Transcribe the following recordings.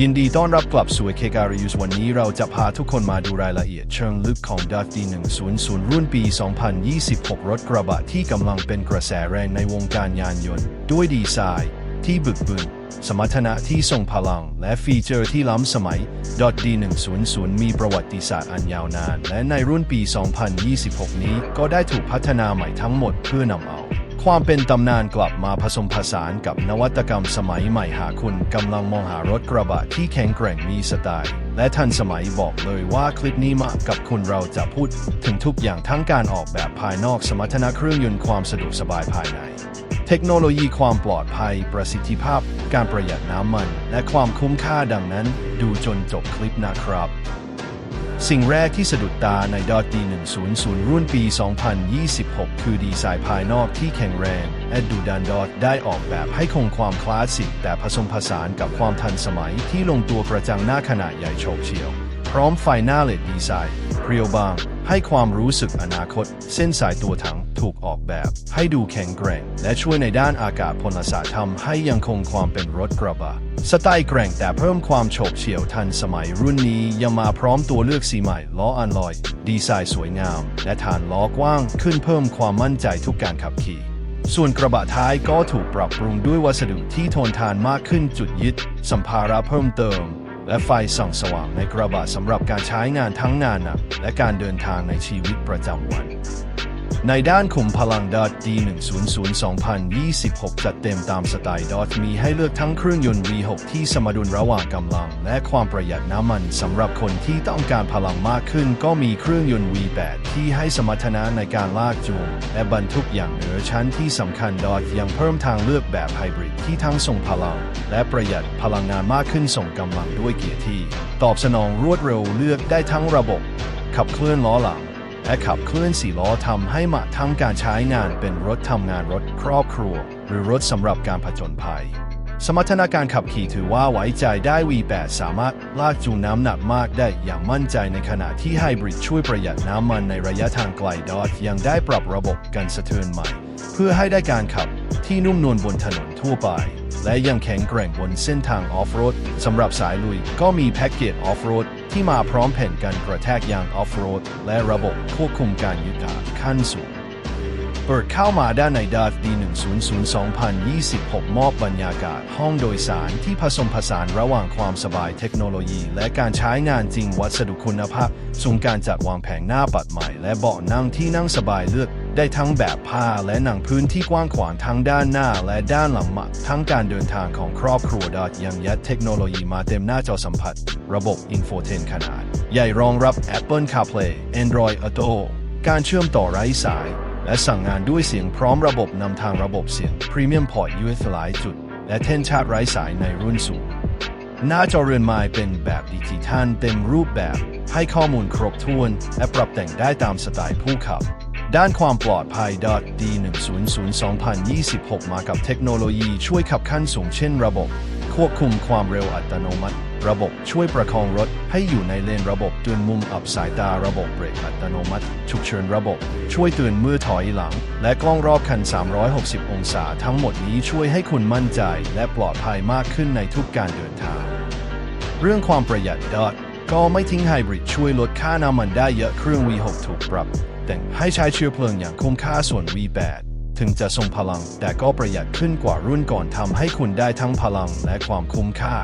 ยินดีต้อนรับกลับสู่เคการิวส์วันนี้เราจะพาทุกคนมาดูรายละเอียดเชิงลึกของดัตดี100 รุ่นปี 2026 รถกระบะที่กำลังเป็นกระแสแรงในวงการยานยนต์ ด้วยดีไซน์ที่บึกบึน สมรรถนะที่ทรงพลัง และฟีเจอร์ที่ล้ำสมัยดอทดี100 มีประวัติศาสตร์อันยาวนาน และในรุ่นปี 2026 นี้ก็ได้ถูกพัฒนาใหม่ทั้งหมดเพื่อนำเอา ความเป็นตำนานกลับมาผสมผสานกับนวัตกรรมสมัยใหม่หากคุณกำลังมองหารถกระบะที่แข็งแกร่งมีสไตล์ และทันสมัยบอกเลยว่าคลิปนี้มากับคุณเราจะพูด ถึงทุกอย่างทั้งการออกแบบภายนอกสมรรถนะเครื่องยนต์ความสะดวกสบายภายใน เทคโนโลยีความปลอดภัย ประสิทธิภาพ การประหยัดน้ำมัน และความคุ้มค่าดังนั้น ดูจนจบคลิปนะครับ สิ่งแรกที่สะดุดตาในดอทดี100 รุ่นปี 2026 คือดีไซน์ภายนอกที่แข็งแรงและดูดันดอทได้ออกแบบให้คงความคลาสสิก แต่ผสมผสานกับความทันสมัยที่ลงตัวกระจังหน้าขนาดใหญ่โฉบเฉี่ยว พร้อมไฟหน้าเลดดีไซน์เพรียวบาง ให้ความรู้สึกอนาคต เส้นสายตัวถังถูกออกแบบ ให้ดูแข็งแกร่ง และช่วยในด้านอากาศพลศาสตร์ทำให้ยังคงความเป็นรถกระบะ สไตล์แกร่งแต่เพิ่มความโฉบเฉี่ยวทันสมัยรุ่นนี้ยังมาพร้อมตัวเลือกสีใหม่ล้ออันลอย ดีไซน์สวยงาม และฐานล้อกว้างขึ้นเพิ่มความมั่นใจทุกการขับขี่ส่วนกระบะท้ายก็ถูกปรับปรุงด้วยวัสดุที่ทนทานมากขึ้นจุดยึด สัมภาระเพิ่มเติม และไฟส่องสว่างในกระบะสำหรับการใช้งานทั้งงานหนักและการเดินทางในชีวิตประจำวัน ในด้านขุมพลังดอท D100 2026 จัดเต็มตามสไตล์ดอทมีให้เลือกทั้งเครื่องยนต์ V6 ที่สมดุลระหว่างกำลัง และความประหยัดน้ำมันสำหรับคนที่ต้องการพลังมากขึ้น ก็มีเครื่องยนต์ V8 ที่ให้สมรรถนะในการลากจูงและบรรทุกอย่างเหนือชั้นที่สำคัญดอทยังเพิ่มทางเลือกแบบไฮบริดที่ทั้งส่งพลัง และประหยัดพลังงานมากขึ้นส่งกำลังด้วยเกียร์ที่ ตอบสนองรวดเร็วเลือกได้ทั้งระบบ ขับเคลื่อนล้อหลัง และขับเคลื่อนสี่ล้อทำให้เหมาะทั้งการใช้งานเป็นรถทำงานรถครอบครัว หรือรถสำหรับการผจญภัย สมรรถนะการขับขี่ถือว่าไว้ใจได้ V8 สามารถลากจูงน้ำหนักมากได้อย่างมั่นใจในขณะที่ไฮบริดช่วยประหยัดน้ำมันในระยะทางไกลดอทยังได้ปรับระบบกันสะเทือนใหม่ เพื่อให้ได้การขับที่นุ่มนวลบนถนนทั่วไป และยังแข็งแกร่งบนเส้นทางออฟโรดสำหรับสายลุยก็มีแพ็กเกจออฟโรด ที่มาพร้อมแผ่นกันกระแทกยางออฟโรด และระบบควบคุมการยึดขาขั้นสูง เปิดเข้ามาด้านในดัตดี100 2026 มอบบรรยากาศห้องโดยสารที่ผสมผสานระหว่างความสบายเทคโนโลยี และการใช้งานจริงวัสดุคุณภาพสูงการจัดวางแผงหน้าปัดใหม่ และเบาะนั่งที่นั่งสบายเลือก ได้ทั้งแบบผ้าและหนังพื้นที่กว้างขวางทั้งด้านหน้าและด้านหลังมาทั้งการเดินทางของครอบครัวดอทยังยัดเทคโนโลยีมาเต็มหน้าจอสัมผัส ระบบ Info10 ขนาด ใหญ่รองรับ Apple CarPlay Android Auto การเชื่อมต่อไร้สาย และสั่งงานด้วยเสียงพร้อมระบบนำทางระบบเสียง Premium Port USB หลายจุด และเทนชาร์จไร้สายในรุ่นสูงหน้าจอเรือนไม้เป็นแบบดิจิทัลเต็มรูปแบบ ให้ข้อมูลครบถ้วน และปรับแต่งได้ตามสไตล์ผู้ขับ ด้านความปลอดภัย D100 2026 มากับเทคโนโลยีช่วยขับขั้นสูงเช่นระบบ ควบคุมความเร็วอัตโนมัติ ระบบช่วยประคองรถให้อยู่ในเลนระบบเตือนมุมอับสายตาระบบเบรกอัตโนมัติฉุกเฉินระบบ ช่วยเตือนเมื่อถอยหลัง และกล้องรอบคัน 360 องศาทั้งหมดนี้ช่วยให้คุณมั่นใจ และปลอดภัยมากขึ้นในทุกการเดินทาง เรื่องความประหยัดดอทก็ไม่ทิ้งไฮบริดช่วยลดค่าน้ำมันได้เยอะเครื่อง V6 ถูกปรับ แต่งให้ใช้เชื้อเพลิงอย่างคุ้มค่าส่วน V8 ถึงจะทรงพลัง แต่ก็ประหยัดขึ้นกว่ารุ่นก่อนทำให้คุณได้ทั้งพลังและความคุ้มค่า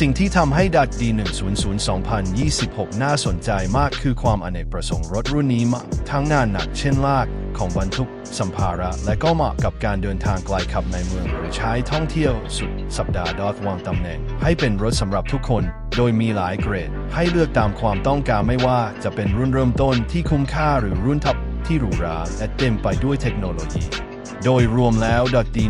สิ่งที่ทำให้ดัตดี100 2026 น่าสนใจมากคือความอเนกประสงค์รถรุ่นนี้มาทั้งงานหนักเช่นลาก ของบรรทุกสัมภาระ และก็เหมาะกับการเดินทางไกลขับในเมือง หรือใช้ท่องเที่ยวสุดสัปดาห์ดอทวางตำแหน่ง ให้เป็นรถสำหรับทุกคน โดยมีหลายเกรด ให้เลือกตามความต้องการไม่ว่าจะเป็นรุ่นเริ่มต้นที่คุ้มค่าหรือรุ่นท็อปที่หรูหราและเต็มไปด้วยเทคโนโลยี โดยรวมแล้วดอทดี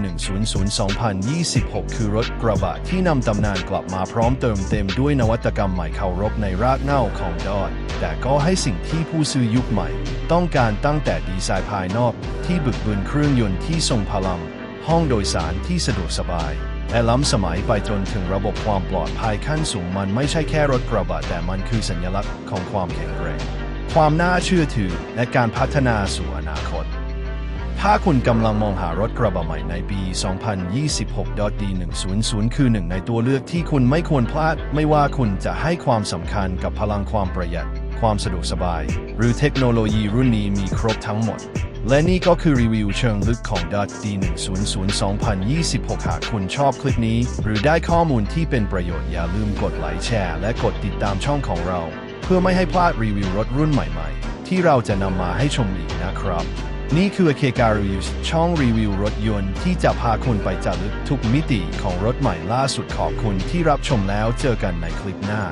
100 2026 คือรถกระบะที่นำตำนานกลับมาพร้อมเติมเต็มด้วยนวัตกรรมใหม่เคารพในรากเหง้าของดอทแต่ก็ให้สิ่งที่ผู้ซื้อยุคใหม่ ต้องการตั้งแต่ดีไซน์ภายนอกที่บึกบึนเครื่องยนต์ที่ทรงพลัง ห้องโดยสารที่สะดวกสบายและล้ำสมัยไปจนถึงระบบความปลอดภัยขั้นสูงมันไม่ใช่แค่รถกระบะแต่มันคือสัญลักษณ์ของความแข็งแกร่งความน่าเชื่อถือและการพัฒนาสู่อนาคต ถ้าคุณกำลังมองหารถกระบะใหม่ในปี 2026 D100 คือหนึ่งในตัวเลือกที่คุณไม่ควรพลาด ไม่ว่าคุณจะให้ความสำคัญกับพลังความประหยัด ความสะดวกสบาย หรือเทคโนโลยีรุ่นนี้มีครบทั้งหมด และนี่ก็คือรีวิวเชิงลึกของ D100 2026 หากคุณชอบคลิปนี้ หรือได้ข้อมูลที่เป็นประโยชน์อย่าลืมกดไลค์แชร์ และกดติดตามช่องของเรา เพื่อไม่ให้พลาดรีวิวรถรุ่นใหม่ ๆ ที่เราจะนำมาให้ชมอีกนะครับ นี่คือ AK Car Reviews ช่องรีวิวรถยนต์ที่จะพาคุณไปจัดลึกทุกมิติของรถใหม่ล่าสุดขอบคุณที่รับชมแล้วเจอกันในคลิปหน้า